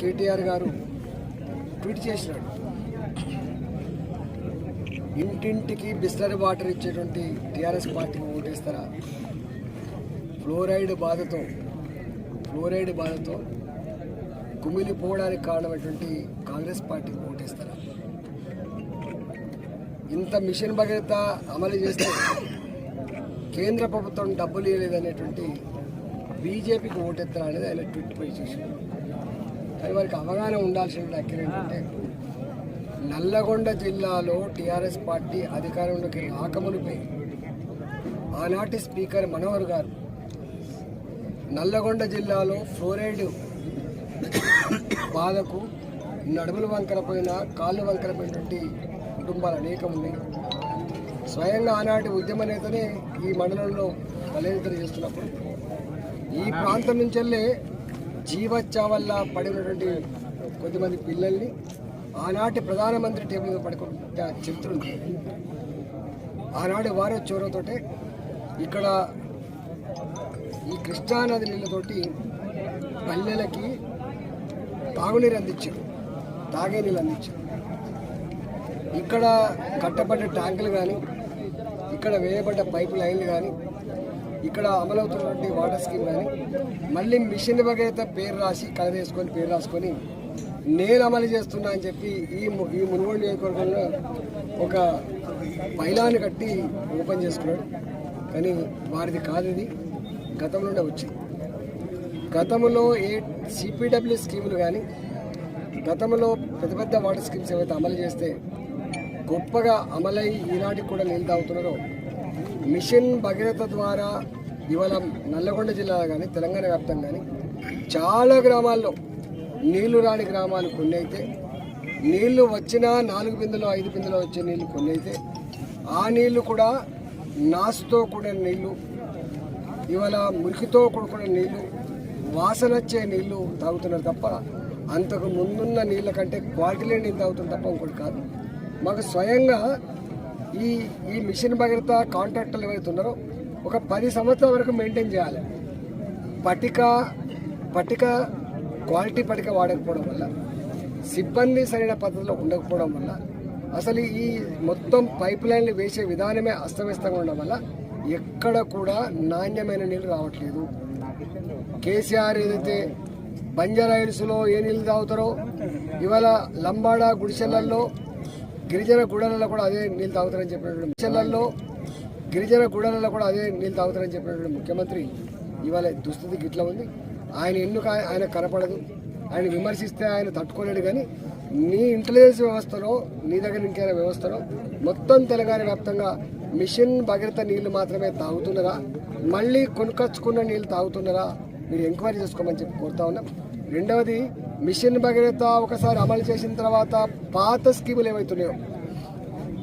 కేటీఆర్ గారు ట్వీట్ చేసినాడు. ఇంటింటికి బిస్లరీ వాటర్ ఇచ్చేటువంటి టీఆర్ఎస్ పార్టీకి ఓటేస్తారా? ఫ్లోరైడ్ బాధతో ఫ్లోరైడ్ బాధతో కుమిలిపోవడానికి కారణమైనటువంటి కాంగ్రెస్ పార్టీకి ఓటేస్తారా? ఇంత మిషన్ భగీరథ అమలు చేస్తే కేంద్ర ప్రభుత్వం డబ్బులు ఇవ్వలేదనేటువంటి బీజేపీకి ఓటెత్తారా అనేది ఆయన ట్విట్ పోయి చేశారు కానీ వారికి అవగాహన ఉండాల్సిన దగ్గర ఏంటంటే నల్లగొండ జిల్లాలో టీఆర్ఎస్ పార్టీ అధికారంలోకి రాకమునిపై ఆనాటి స్పీకర్ మనోహర్ గారు నల్లగొండ జిల్లాలో ఫ్లోరైడ్ బాధకు నడుముల వంకర పోయిన కాళ్ళు వంకరపోయినటువంటి కుటుంబాలు అనేకం ఉన్నాయి. స్వయంగా ఆనాటి ఉద్యమ నేతనే ఈ మండలంలో బలహీనతలు చేస్తున్నప్పుడు. ఈ ప్రాంతం నుంచెల్లే జీవచ్చా వల్ల పడినటువంటి కొద్దిమంది పిల్లల్ని ఆనాటి ప్రధానమంత్రి టేబుల్ మీద పడుకుంటే చరిత్ర ఆనాడు ఆనాటి వారే చోరతోటే ఇక్కడ ఈ కృష్ణానది నీళ్ళతోటి పల్లెలకి తాగునీరు అందించారు. తాగే నీళ్ళు అందించారు. ఇక్కడ కట్టబడ్డ ట్యాంకులు కానీ ఇక్కడ వేయబడ్డ పైపు లైన్లు కానీ ఇక్కడ అమలవుతున్నటువంటి వాటర్ స్కీమ్ కానీ మళ్ళీ మిషన్ భగీరథ పేరు రాసి కలవేసుకొని పేరు రాసుకొని నేను అమలు చేస్తున్నా అని చెప్పి ఈ ము- ఈ మునుగోడు నియోజకవర్గంలో ఒక పైలాన్ని కట్టి ఓపెన్ చేసుకున్నాడు. కానీ వారిది కాదు ఇది. గతంలోనే వచ్చింది. గతంలో ఏ సిపిడబ్ల్యూ స్కీములు కానీ గతంలో పెద్ద పెద్ద వాటర్ స్కీమ్స్ ఏవైతే అమలు చేస్తే గొప్పగా అమలై ఈనాటికి కూడా నీళ్ళు మిషన్ భగీరథ ద్వారా ఇవాళ నల్లగొండ జిల్లా కానీ తెలంగాణ వ్యాప్తంగా కానీ చాలా గ్రామాల్లో నీళ్ళు రాని గ్రామాలు కొన్ని అయితే నీళ్ళు వచ్చినా నాలుగు బిందులు ఐదు బిందులు వచ్చే నీళ్ళు కొన్ని అయితే ఆ నీళ్ళు కూడా నాసుతో కూడిన నీళ్ళు ఇవాళ మురికితో కూడుకున్న నీళ్ళు వాసన వచ్చే నీళ్ళు తాగుతున్నారు తప్ప అంతకు ముందున్న నీళ్ళ కంటే క్వాలిటీ లేని నీళ్ళు తాగుతుంది తప్ప ఇంకోటి కాదు. మాకు స్వయంగా ఈ ఈ మిషన్ భగీరథ కాంట్రాక్టర్లు ఎవరైతే ఉన్నారో ఒక పది సంవత్సరాల వరకు మెయింటైన్ చేయాలి. పట్టిక పట్టిక క్వాలిటీ పటిక వాడకపోవడం వల్ల సిబ్బంది సరైన పద్ధతిలో ఉండకపోవడం వల్ల అసలు ఈ మొత్తం పైప్ లైన్లు వేసే విధానమే అస్తవ్యస్తంగా ఉండడం వల్ల ఎక్కడ కూడా నాణ్యమైన నీళ్ళు రావట్లేదు. కేసీఆర్ ఏదైతే బంజారా హిల్స్లో ఏ నీళ్ళు తాగుతారో ఇవాళ లంబాడ గుడిసెలల్లో గిరిజన గుడలలో కూడా అదే నీళ్ళు తాగుతారని చెప్పినటువంటి చెల్లల్లో గిరిజన గుడలలో కూడా అదే నీళ్ళు తాగుతారని చెప్పినటువంటి ముఖ్యమంత్రి ఇవాళ దుస్థితి గిట్ల ఉంది. ఆయన ఎందుకు ఆయన కనపడదు? ఆయన విమర్శిస్తే ఆయన తట్టుకోలేడు కానీ నీ ఇంటెలిజెన్స్ వ్యవస్థలో నీ దగ్గర ఇంకేమైనా వ్యవస్థలో మొత్తం తెలంగాణ వ్యాప్తంగా మిషన్ భగీరథ నీళ్ళు మాత్రమే తాగుతున్నారా? మళ్ళీ కొనుకొచ్చుకున్న నీళ్ళు తాగుతున్నారా? మీరు ఎంక్వైరీ చేసుకోమని చెప్పి కోరుతా ఉన్నాం. రెండవది మిషన్ భగీరథ ఒకసారి అమలు చేసిన తర్వాత పాత స్కీములు ఏవైతున్నాయో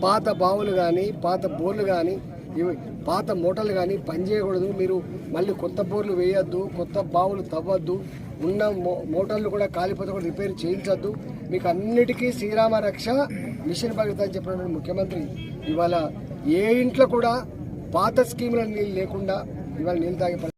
పాత బావులు కానీ పాత బోర్లు కానీ ఇవి పాత మూటలు కానీ పనిచేయకూడదు మీరు మళ్ళీ కొత్త బోర్లు వేయొద్దు కొత్త బావులు తవ్వద్దు ఉన్న మో మోటార్లు కూడా కాలిపోతే కూడా రిపేర్ చేయించొద్దు. మీకు అన్నిటికీ శ్రీరామ రక్ష మిషన్ భగీరథ అని చెప్పినటువంటి ముఖ్యమంత్రి ఇవాళ ఏ ఇంట్లో కూడా పాత స్కీముల నీళ్ళు లేకుండా ఇవాళ నీళ్ళు తాగే